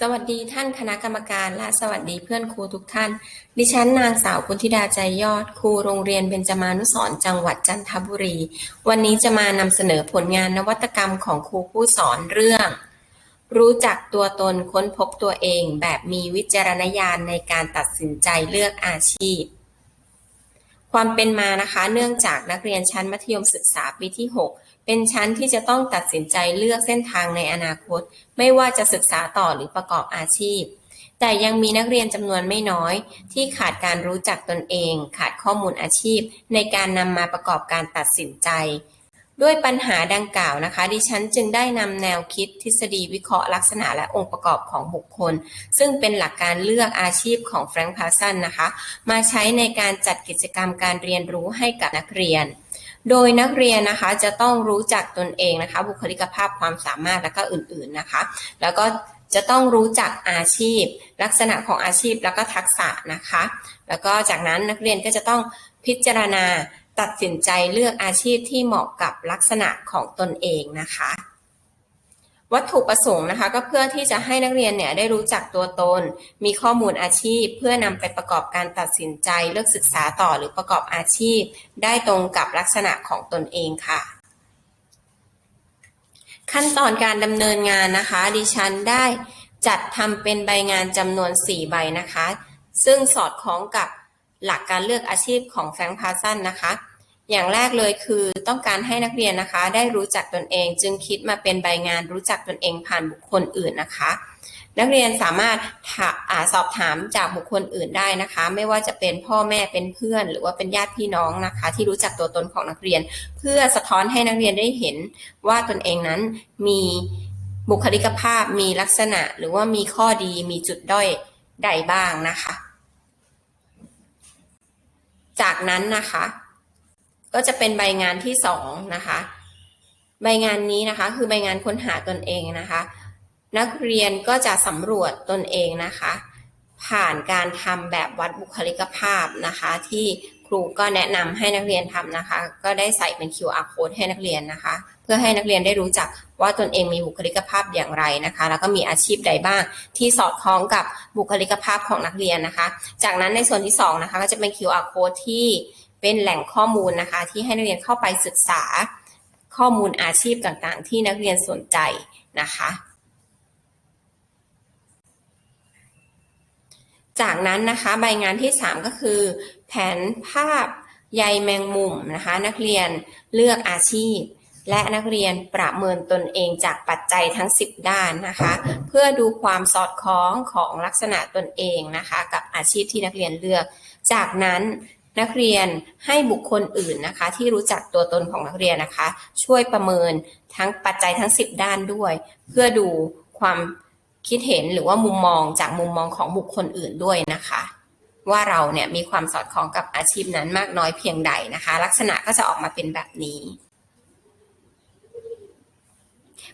สวัสดีท่านคณะกรรมการและสวัสดีเพื่อนครูทุกท่าน ดิฉันนางสาวคุณธิดาใจยอด ครูโรงเรียนเบญจมานุสรจังหวัดจันทบุรี วันนี้จะมานำเสนอผลงานนวัตกรรมของครูผู้สอนเรื่อง รู้จักตัวตนค้นพบตัวเองแบบมีวิจารณญาณในการตัดสินใจเลือกอาชีพ ความเป็นมานะคะ เนื่องจากนักเรียนชั้นมัธยมศึกษาปีที่ 6 เป็นชั้นที่จะต้องตัดสินใจเลือกเส้นทางในอนาคต ไม่ว่าจะศึกษาต่อหรือประกอบอาชีพ แต่ยังมีนักเรียนจำนวนไม่น้อย ที่ขาดการรู้จักตนเอง ขาดข้อมูลอาชีพ ในการนำมาประกอบการตัดสินใจ ด้วยปัญหาดังกล่าวนะคะ ดิฉันจึงได้นำแนวคิดทฤษฎีวิเคราะห์ลักษณะและองค์ประกอบของบุคคล ซึ่งเป็นหลักการเลือกอาชีพของแฟรงค์พาสันนะคะ มาใช้ในการจัดกิจกรรมการเรียนรู้ให้กับนักเรียน โดยนักเรียนนะคะจะต้องรู้จักตนเองนะคะ บุคลิกภาพความสามารถและก็อื่นๆนะคะ แล้วก็จะต้องรู้จักอาชีพ ลักษณะของอาชีพแล้วก็ทักษะนะคะ แล้วก็จากนั้นนักเรียนก็จะต้องพิจารณา ตัดสินใจเลือกอาชีพที่เหมาะกับลักษณะของตนเองนะคะ วัตถุประสงค์นะคะ ก็เพื่อที่จะให้นักเรียนเนี่ยได้รู้จักตัวตน มีข้อมูลอาชีพ เพื่อนำไปประกอบการตัดสินใจเลือกศึกษาต่อหรือประกอบอาชีพ ได้ตรงกับลักษณะของตนเองค่ะขั้นตอนการดำเนินงานนะคะ ดิฉันได้จัดทำเป็นใบงานจำนวน 4 ใบนะคะ ซึ่งสอดคล้องกับ หลักการเลือกอาชีพของแฟรงค์พาสันนะคะ อย่างแรกเลยคือต้องการให้นักเรียนนะคะ ได้รู้จักตนเอง จึงคิดมาเป็นใบงานรู้จักตนเองผ่านบุคคลอื่นนะคะ นักเรียนสามารถอาสอบถามจากบุคคลอื่นได้นะคะ ไม่ว่าจะเป็นพ่อแม่เป็นเพื่อน หรือว่าเป็นญาติพี่น้องนะคะ ที่รู้จักตัวตนของนักเรียน เพื่อสะท้อนให้นักเรียนได้เห็นว่าตนเองนั้นมีบุคลิกภาพมีลักษณะหรือว่ามีข้อดีมีจุดด้อยใดบ้างนะคะ จากนั้นนะคะ ก็จะเป็นใบงานที่สองนะคะ ใบงานนี้นะคะ คือใบงานค้นหาตนเองนะคะ นักเรียนก็จะสำรวจตนเองนะคะ ผ่านการทำแบบวัดบุคลิกภาพนะคะที่ รูก็แนะนำให้นักเรียนทำนะคะ ก็ได้ใส่เป็น QR code ให้นักเรียนนะคะ เพื่อให้นักเรียนได้รู้จักว่าตนเองมีบุคลิกภาพอย่างไรนะคะ แล้วก็มีอาชีพใดบ้าง ที่สอดคล้องกับบุคลิกภาพของนักเรียนนะคะ จากนั้นในส่วนที่สองนะคะก็จะเป็น QR code ที่เป็นแหล่งข้อมูลนะคะ ที่ให้นักเรียนเข้าไปศึกษาข้อมูลอาชีพต่างๆ ที่นักเรียนสนใจนะคะ จากนั้นนะคะใบงานที่ 3 ก็คือ แผนภาพใยแมงมุมนะคะ นักเรียนเลือกอาชีพ และนักเรียนประเมินตนเองจากปัจจัยทั้ง 10 ด้านนะคะ เพื่อดูความสอดคล้องของลักษณะตนเองนะคะ กับอาชีพที่นักเรียนเลือก จากนั้นนักเรียนให้บุคคลอื่นนะคะ ที่รู้จักตัวตนของนักเรียนนะคะ ช่วยประเมินทั้งปัจจัยทั้ง 10 ด้านด้วย เพื่อดูความ คิดเห็นหรือว่ามุมมองจากมุมมองของบุคคลอื่นด้วยนะคะ ว่าเราเนี่ยมีความสอดคล้องกับอาชีพนั้นมากน้อยเพียงใดนะคะ ลักษณะก็จะออกมาเป็นแบบนี้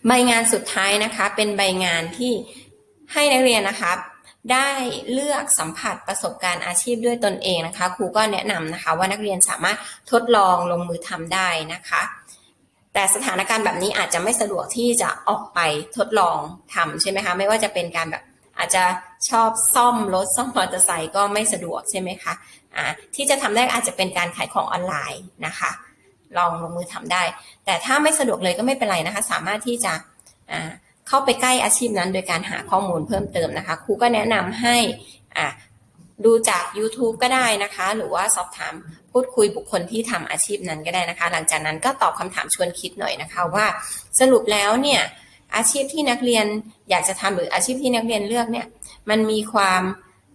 ใบงานสุดท้ายนะคะ เป็นใบงานที่ให้นักเรียนนะคะได้เลือกสัมผัสประสบการณ์อาชีพด้วยตนเองนะคะ ครูก็แนะนำนะคะ ว่านักเรียนสามารถทดลองลงมือทำได้นะคะ แต่สถานการณ์แบบนี้อาจจะไม่สะดวกที่จะออกไปทดลองทำใช่ไหมคะ ไม่ว่าจะเป็นการแบบอาจจะชอบซ่อมรถซ่อมมอเตอร์ไซค์ก็ไม่สะดวกใช่ไหมคะอ่าที่จะทำได้อาจจะเป็นการขายของออนไลน์นะคะ ลองลงมือทำได้ แต่ถ้าไม่สะดวกเลยก็ไม่เป็นไรนะคะ สามารถที่จะอ่าเข้าไปใกล้อาชีพนั้น โดยการหาข้อมูลเพิ่มเติมนะคะครูก็แนะนำให้อ่า ดูจาก YouTube ก็ได้นะคะ หรือว่าสอบถามพูดคุยบุคคลที่ทำอาชีพนั้นก็ได้นะคะ หลังจากนั้นก็ตอบคำถามชวนคิดหน่อยนะคะว่า สรุปแล้วเนี่ยอาชีพที่นักเรียนอยากจะทำหรืออาชีพที่นักเรียนเลือกเนี่ยมันมีความ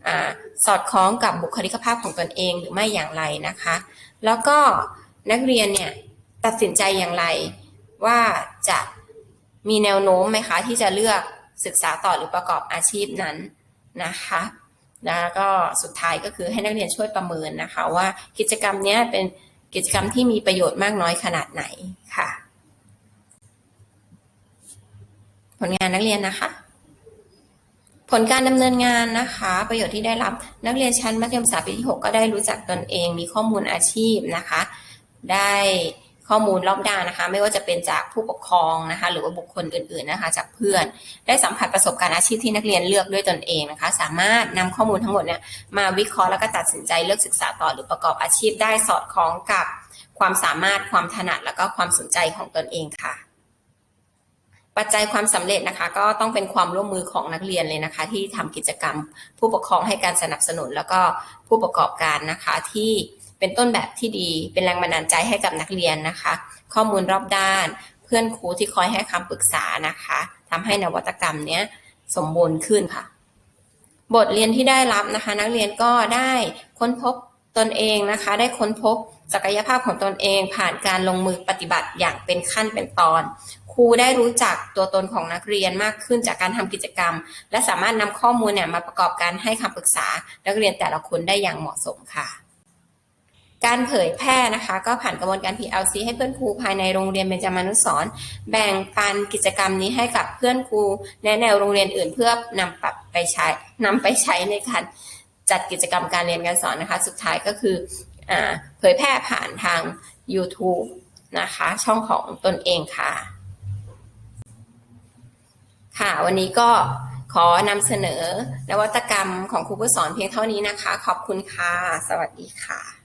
อสอดคล้องกับบุคลิกภาพของตนเองหรือไม่อย่างไรนะคะ แล้วก็นักเรียนเนี่ยตัดสินใจอย่างไรว่าจะมีแนวโน้มไหมคะที่จะเลือกศึกษาต่อหรือประกอบอาชีพนั้นนะคะ แล้วก็สุดท้ายก็คือให้นักเรียนช่วยประเมินนะคะว่ากิจกรรมนี้เป็นกิจกรรมที่มีประโยชน์มากน้อยขนาดไหนค่ะ ผลงานนักเรียนนะคะ ผลการดำเนินงานนะคะ ประโยชน์ที่ได้รับนักเรียนชั้นมัธยมศึกษาปีที่ 6 ก็ได้รู้จักตนเอง มีข้อมูลอาชีพนะคะ ได้ ข้อมูลรอบด้านนะคะ ไม่ว่าจะเป็นจากผู้ปกครองนะคะ หรือว่าบุคคลอื่นๆนะคะ จากเพื่อน ได้สัมผัสประสบการณ์อาชีพที่นักเรียนเลือกด้วยตนเองนะคะ สามารถนำข้อมูลทั้งหมดเนี่ยมาวิเคราะห์แล้วก็ตัดสินใจเลือกศึกษาต่อหรือประกอบอาชีพได้สอดคล้องกับความสามารถความถนัดแล้วก็ความสนใจของตนเองค่ะปัจจัยความสำเร็จนะคะ ก็ต้องเป็นความร่วมมือของนักเรียนเลยนะคะ ที่ทำกิจกรรม ผู้ปกครองให้การสนับสนุน แล้วก็ผู้ประกอบการนะคะที่ เป็นต้นแบบที่ดี เป็นแรงบันดาลใจให้กับนักเรียนนะคะ ข้อมูลรอบด้าน เพื่อนครูที่คอยให้คำปรึกษานะคะทำให้นวัตกรรมเนี้ยสมบูรณ์ขึ้นค่ะ บทเรียนที่ได้รับนะคะ นักเรียนก็ได้ค้นพบตนเองนะคะ ได้ค้นพบศักยภาพของตนเอง ผ่านการลงมือปฏิบัติอย่างเป็นขั้นเป็นตอน ครูได้รู้จักตัวตนของนักเรียนมากขึ้นจากการทำกิจกรรม และสามารถนำข้อมูลเนี่ยมาประกอบการให้คำปรึกษา นักเรียนแต่ละคนได้อย่างเหมาะสมค่ะ การเผยแพร่นะคะ ก็ผ่านกระบวนการ PLC ให้เพื่อนครูภายในโรงเรียนเบญจมานุสรแบ่งปันกิจกรรมนี้ให้กับเพื่อนครูในแนวโรงเรียนอื่น เพื่อนำปรับไปใช้นำไปใช้ในการจัดกิจกรรมการเรียนการสอนนะคะ สุดท้ายก็คืออเผยแพร่ผ่านทาง YouTube นะคะ ช่องของตนเองค่ะ ค่ะ วันนี้ก็ขอนำเสนอนวัตกรรมของครูผู้สอนเพียงเท่านี้นะคะ ขอบคุณค่ะ สวัสดีค่ะ